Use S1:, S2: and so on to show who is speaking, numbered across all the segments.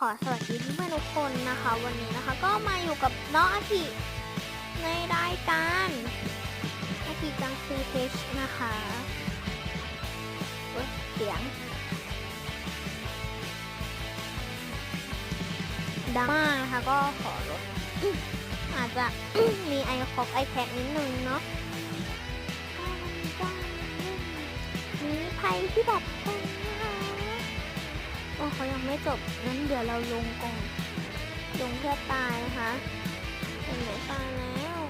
S1: ขอสวัสดีเพื่อนๆทุกคนนะคะ วันนี้นะคะก็มาอยู่กับน้องอากิในรายการอากิจังซีเทชนะคะเสียงดังมากนะคะก็ขอลดอาจจะมีไอคอกไอแพดนิดนึงเนาะมีภัยพิบัติ กันนะคะโอ้เขายังไม่จบงั้นเดี๋ยวเราลงก่อนลงเพื่อตายนะคะเป็นไหนตายแล้ว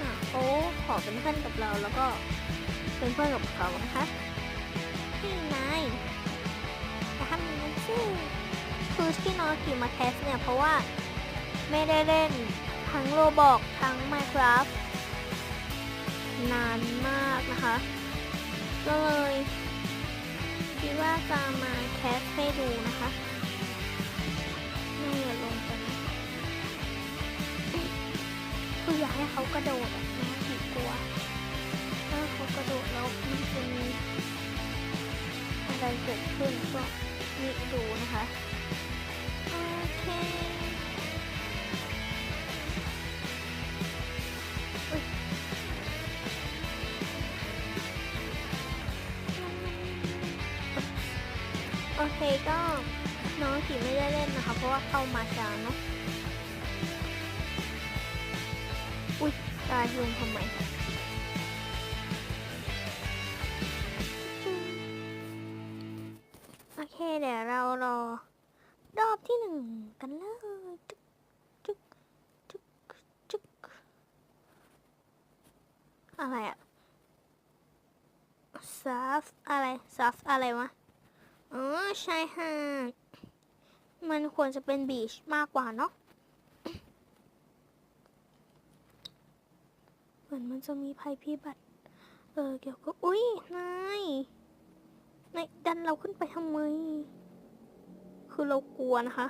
S1: อะเขาขอเป็นเพื่อนกับเราแล้วก็เป็นเพื่อนกับเขานะคะพี่นายจะทำยังไงสิคือที่น้องขี่มาแคสเนี่ยเพราะว่าไม่ได้เล่นทั้งโรบอกทั้ง Minecraft นานมากนะคะ ก็เลย ว่าจะมาแคสให้ดูนะคะไม่อย่าลงไปคืออยากให้เขากระโดดนะผีกลัวถ้าเขากระโดดแล้วมันจะมีอะไรเกิดขึ้นก็นี่ดูนะคะ โอเค โอเคก็น้องขี่ไม่ได้เล่นนะคะ เพราะว่าเข้ามาช้าเนาะอุ๊ยตายลงทำไมโอเคเดี๋ยวเรารอรอบที่หนึ่งกันเลยจุ๊กจุ๊กจุ๊กจุ๊กอะไรอะซัฟอะไรซัฟอะไรวะ อ๋อชายหาด มันควรจะเป็นบีชมากกว่าเนาะ เหมือนมันจะมีภัยพิบัติ เออ เกี่ยวกับ อุ้ยนายนายดันเราขึ้นไปทำไม คือเรากลัวนะคะ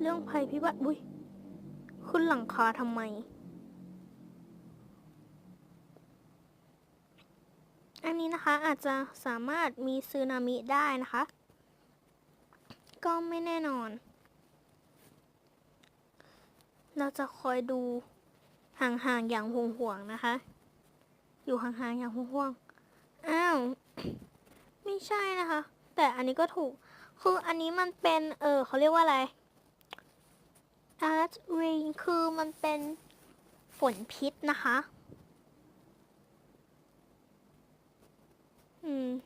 S1: เรื่องภัยพิบัติ อุ้ย ขึ้นหลังคาทำไม อันนี้นะคะอาจจะสามารถมีซึนามิได้นะคะ ก็ไม่แน่นอน เราจะคอยดูห่างๆอย่างห่วงๆนะคะ อยู่ห่างๆอย่างห่วงๆอ้าวไม่ใช่นะคะ แต่อันนี้ก็ถูก คืออันนี้มันเป็นเออเขาเรียกว่าอะไร art rain คือมันเป็นฝนพิษนะคะ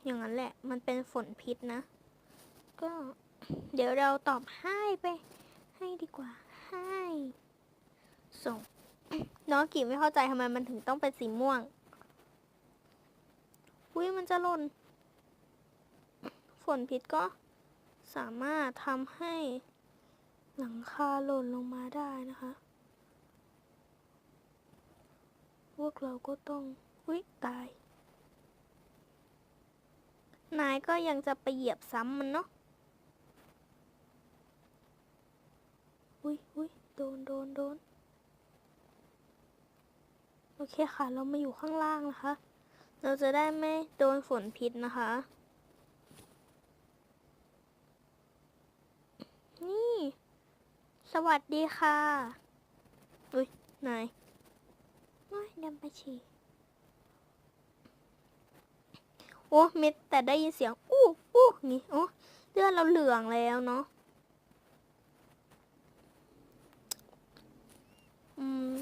S1: อย่างนั้นแหละ มันเป็นฝนพิษนะ ก็เดี๋ยวเราตอบให้ไป ให้ดีกว่า ให้ส่งน้องกี่ไม่เข้าใจทำไมมันถึงต้องเป็นสีม่วง อุ้ยมันจะหล่น ฝนพิษก็สามารถทำให้หลังคาหล่นลงมาได้นะคะ พวกเราก็ต้อง อุ้ยตาย นายก็ยังจะไปเหยียบซ้ำมันเนาะ อุ้ยอุ้ยโดนโดนโดน โอเคค่ะ เรามาอยู่ข้างล่างนะคะ เราจะได้ไม่โดนฝนพิษนะคะ นี่ สวัสดีค่ะ อุ้ยนายว้ายดำไปฉี่ โอ้มิดแต่ได้ยินเสียง อู้อู้นี่โอ้เลือดเราเหลืองแล้วเนาะอืม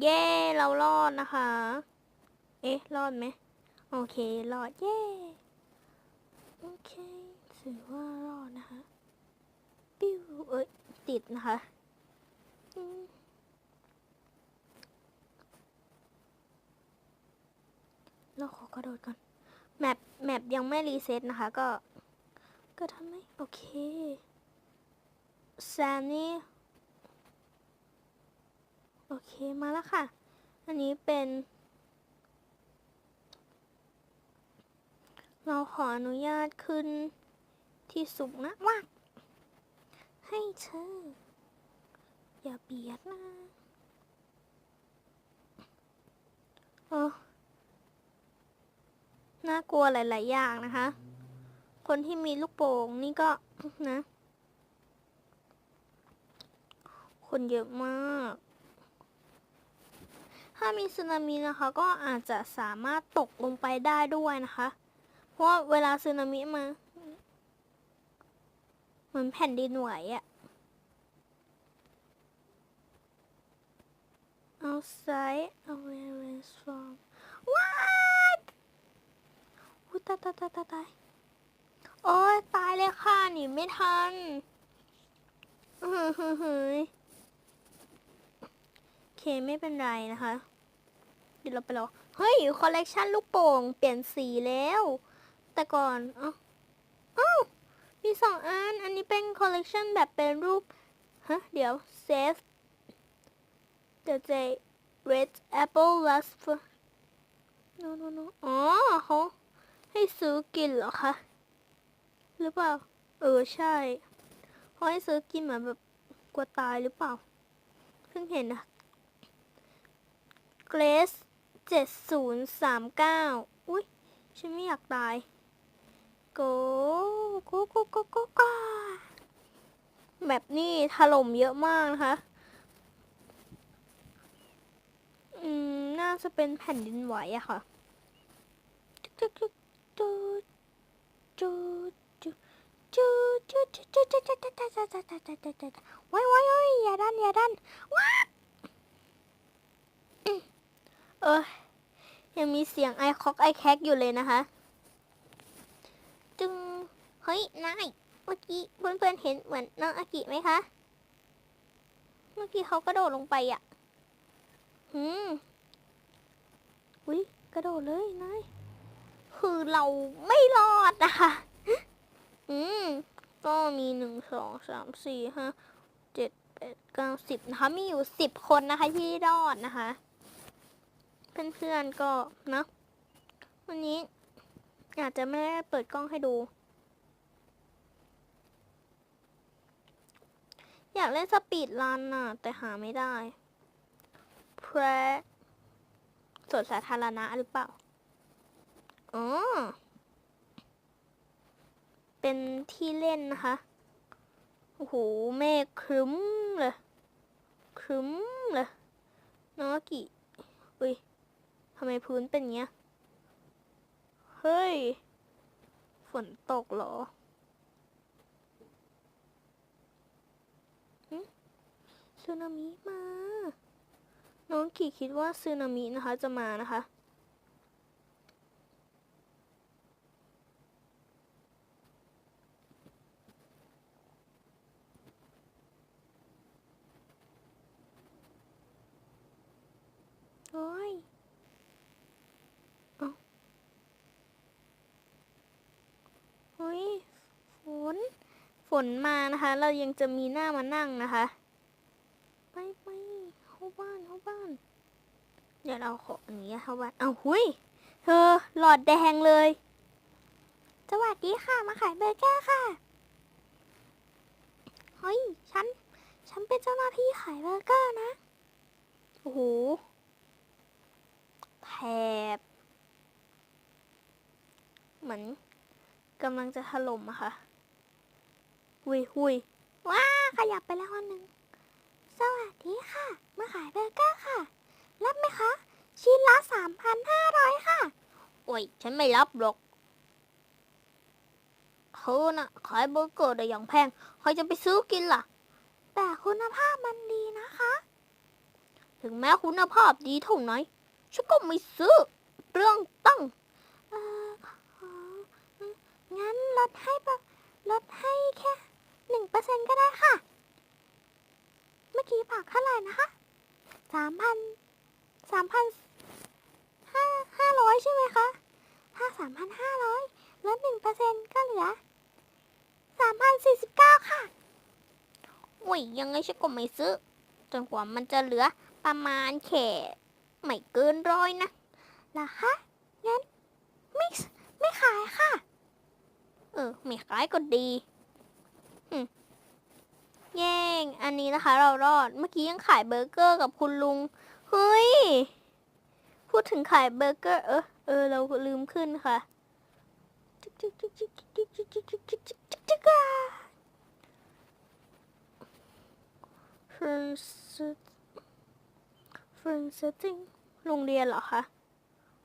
S1: เย้เรารอดนะคะ เอ๊ะ รอดไหม โอเค รอด เย้โอเค ถือว่ารอดนะคะ ปิ้ว เอ้ย ติดนะคะอืม เราขอกระโดดก่อน แมปแมปยังไม่รีเซ็ตนะคะ ก็ ก็ทำไมโอเคแซนนี่โอเคมาแล้วค่ะ อันนี้เป็น เราขออนุญาตขึ้นที่สูงนะว่าให้เธอ อย่าเบียดนะ เออ น่ากลัวหลาย ๆ อย่างนะคะ คนที่มีลูกโป่งนี่ก็นะ คนเยอะมาก ถ้ามีสึนามินะคะ ก็อาจจะสามารถตกลงไปได้ด้วยนะคะ เพราะเวลาสึนามิมาเหมือนแผ่นดินไหวอะ outside awareness from what อุ๊ย ตายตายตายตายตายโอ้ยตายเลยค่ะหนีไม่ทันอื้อหือหือโอเคไม่เป็นไรนะคะ เดี๋ยวเราไปรอเฮ้ยคอลเลกชันลูกโป่งเปลี่ยนสีแล้ว แต่ก่อนเอ้าเอ้ามีสองอัน อันนี้เป็นคอลเลกชันแบบเป็นรูป ฮะ เดี๋ยว save the day red apple last for no no no อ๋อเขา ให้ซื้อกินเหรอคะ หรือเปล่า เออใช่เขาให้ซื้อกินเหมือนแบบกลัวตายหรือเปล่า เพิ่งเห็นนะ Grace เจ็ดศูนย์สามเก้าอุ้ยฉันไม่อยากตายโกโกโกโกโกโกแบบนี้ถล่มเยอะมากนะคะ อืม น่าจะเป็นแผ่นดินไหวอะค่ะจุด จุดจุดจุดจุดจุดจุดจุดจุดจุดจุดจุดจุดจุดจุดจุดจุดไว้ไว้ไว้อย่าดันอย่าดันว้าเออยังมีเสียงไอคอกไอแคกอยู่เลยนะคะจึงเฮ้ยนายเมื่อกี้เพื่อนๆเห็นเหมือนน้องอากิไหมคะเมื่อกี้เขากระโดดลงไปอะหืมอุ้ยกระโดดเลยนาย คือเราไม่รอดนะคะอืม ก็มีหนึ่งสองสามสี่ห้าเจ็ดแปดเก้าสิบนะคะ มีอยู่สิบคนนะคะที่รอดนะคะ เพื่อนๆก็นะวันนี้อาจจะไม่ได้เปิดกล้องให้ดู อยากเล่นสปีดรันน่ะ แต่หาไม่ได้แพร่สวนสาธารณะหรือเปล่า อ๋อ เป็นที่เล่นนะคะ โอ้โหเมฆครึ้มเลยครึ้มเลยน้องอากิอุ้ยทำไมพื้นเป็นเงี้ย เฮ้ย ฝนตกเหรอหึสึนามิมา น้องขี่คิดว่าสึนามินะคะจะมานะคะ โอ้ย เอาเฮ้ย ฝ น ฝนมานะคะ เรายังจะมีหน้ามานั่งนะคะ ไปไปเข้าบ้านเข้าบ้าน เดี๋ยวเราขออันนี้เข้าบ้านเอาหุยเธอหลอดแดงเลย สวัสดีค่ะมาขายเบอร์เกอร์ค่ะ เฮ้ย ฉัน ฉันเป็นเจ้าหน้าที่ขายเบอร์เกอร์นะ โอ้โหแถบเหมือนกำลังจะถล่มอะค่ะ หุยหุยว้าขยับไปแล้ววันหนึ่ง สวัสดีค่ะ มาขายเบอร์เกอร์ค่ะ รับไหมคะ ชิ้นละสามพันห้าร้อยค่ะ โอ้ย ฉันไม่รับหรอกเธอน่ะ ขายเบอร์เกอร์ได้อย่างแพง ใครจะไปซื้อกินล่ะ แต่คุณภาพมันดีนะคะ ถึงแม้คุณภาพดีเท่าไหนฉันก็ไม่ซื้อ เรื่องตั้งเออของั้นลดให้ปะลดให้แค่ หนึ่งเปอร์เซ็นก็ได้ค่ะ เมื่อกี้ผักเท่าไหร่นะคะสามพันสามพันห้าห้าร้อยใช่ไหมคะ ถ้าสามพันห้าร้อยลดหนึ่งเปอร์เซ็นก็เหลือสามพันสี่สิบเก้าค่ะโอ้ยยังไงฉันก็ไม่ซื้อ จนกว่ามันจะเหลือประมาณแค่ไม่เกินร้อยนะล่ะคะงั้นไม่ไม่ขายค่ะ เออ ไม่ขายก็ดี แย่ง อันนี้นะคะ เรารอด เมื่อกี้ยังขายเบอร์เกอร์กับคุณลุง เฮ้ย พูดถึงขายเบอร์เกอร์ เออ เออ เราลืมขึ้นค่ะฟรนซ์ฟรนซ์ติงโรงเรียนเหรอคะ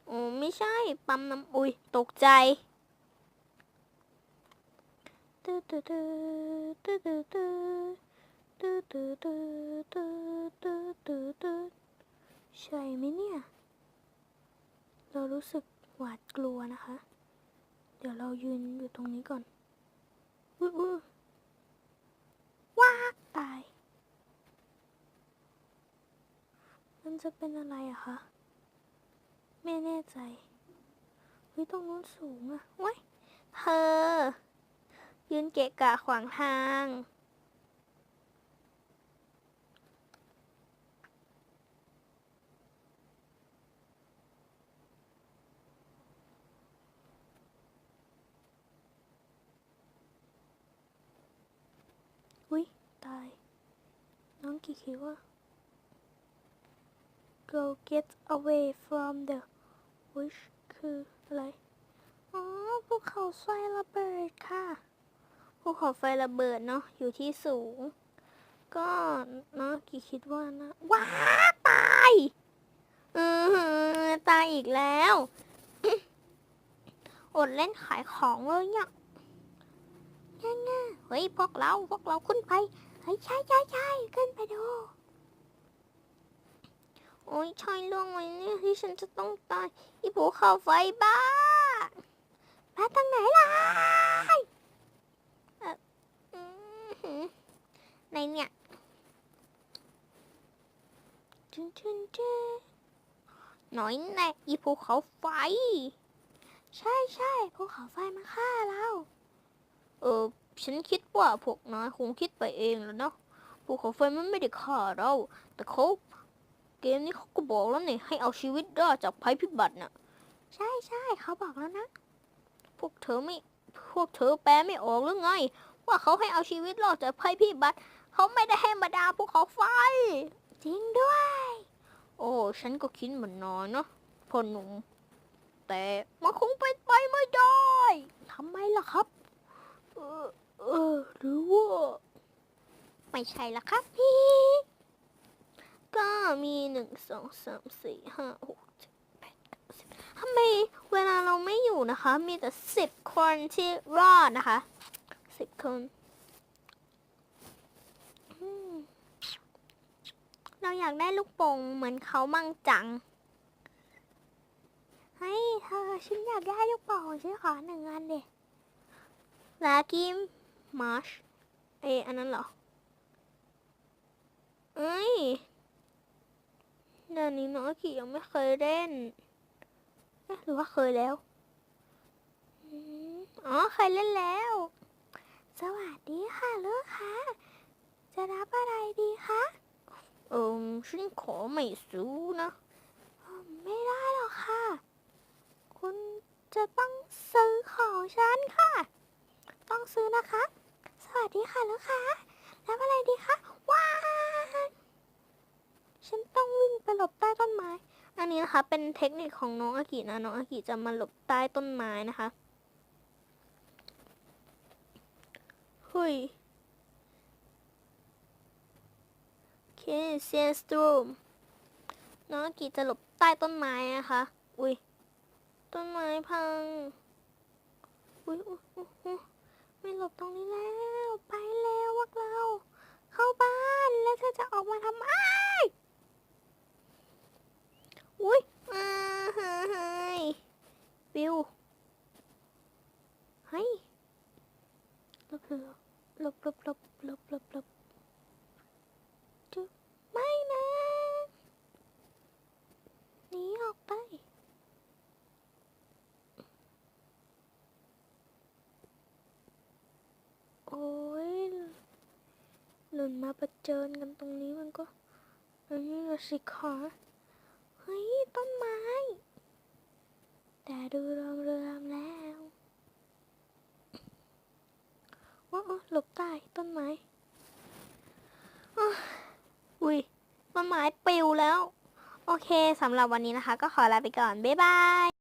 S1: โอ้ไม่ใช่ ปั๊มน้ำ อุ้ย ตกใจตื้อ ตื้อตื้อตื้อตื้อตื้อตื้อตื้อตื้อตื้อตื้อตื้อใช่ไหมเนี่ย เรารู้สึกหวาดกลัวนะคะ เดี๋ยวเรายืนอยู่ตรงนี้ก่อนอุ้อว้ากตาย มันจะเป็นอะไรอะคะไม่แน่ใจเฮ้ยตรงนู้นสูงอะว้ยเธอ นเกะกะขวางทาง อุ้ยตาย น้องกี่คิดว่า go get away from the wish คืออะไร อ๋อภูเขาไฟระเบิดค่ะ ภูเขาไฟระเบิดเนาะอยู่ที่สูง ก็เน้องกี่คิดว่านะว้าตายเออตายอีกแล้ว อดเล่นขายของเลยเนี่ยง่ายๆเฮ้ยพวกเราพวกเราขึ้นไปเฮ้ยใช่ใช่ใช่ขึ้นไปดูโอ้ยใช่เรื่องไหมเนี่ยที่ฉันจะต้องตายอีภูเขาไฟบ้ามาทางไหนล่ะ ในเนี่ยจุนจุนจหน่อยแน่อีภูเขาไฟ ใช่ใช่ภูเขาไฟมาฆ่าเรา เออฉันคิดว่าพวกนายคงคิดไปเองแล้วเนาะภูเขาไฟมันไม่ได้ฆ่าเรา แต่เขาเกมนี้เขาก็บอกแล้วนี่ให้เอาชีวิตรอดจากภัยพิบัติน่ะ ใช่ใช่เขาบอกแล้วนะ พวกเธอไม่ พวกเธอแปลไม่ออกหรือไง ว่าเขาให้เอาชีวิตรอดจากภัยพิบัติเขาไม่ได้ให้มาดาภูเขาไฟ จริงด้วย โอ้ ฉันก็คิดเหมือนนอนเนาะพ่อหนุ่มแต่มันคงเป็นไปไม่ได้ทำไมล่ะครับ เออเออหรือว่าไม่ใช่ละครับพี่ ก็มีหนึ่งสองสามสี่ห้าหกเจ็ดแปดเก้าสิบทำไมเวลาเราไม่อยู่นะคะ มีแต่สิบคนที่รอดนะคะ สิบคนเราอยากได้ลูกโป่งเหมือนเขามั่งจังเฮ้ยเธอฉันอยากได้ลูกโป่งฉันขอหนึ่งอันเด็ลากิมมาร์ชเออันนั้นเหรอ เอ้ยเดือนนี้น้องอากิยังไม่เคยเล่นหรือว่าเคยแล้ว อ๋อ เคยเล่นแล้ว สวัสดีค่ะลูกค้า จะรับอะไรดีคะเอิมฉันขอไม่ซื้อนะอืมไม่ได้หรอกค่ะ คุณจะต้องซื้อของฉันค่ะ ต้องซื้อนะคะ สวัสดีค่ะลูกค้า รับอะไรดีคะ ว้าวฉันต้องวิ่งไปหลบใต้ต้นไม้ อันนี้นะคะเป็นเทคนิคของน้องอากินะ น้องอากิจะมาหลบใต้ต้นไม้นะคะ เฮ้ยเคเซียนสตูมน้องกีจะหลบใต้ต้นไม้นะคะ อุ้ย ต้นไม้พัง อุ้ยอุ้ยอุ้ยไม่หลบตรงนี้แล้ว ไปแล้วพวกเรา เข้าบ้านแล้วเธอจะออกมาทำไม อุ้ยอ่าเฮ้ยเฮ้ยบิวเฮ้ยหลบหลบหลบหลบหลบหลบหลบจุ๊บไม่นะหนีออกไป โอ้ยหล่ นมาประเจิญกันตรงนี้มันก็อันนี้ละสิคะเฮ้ย ต้นไม้ แต่ดูเริ่มเริ่มแล้วว้าวหลบใต้ต้นไม้อุ้ยต้นไม้ปิวแล้ว โอเคสำหรับวันนี้นะคะ ก็ขอลาไปก่อน บ๊ายบาย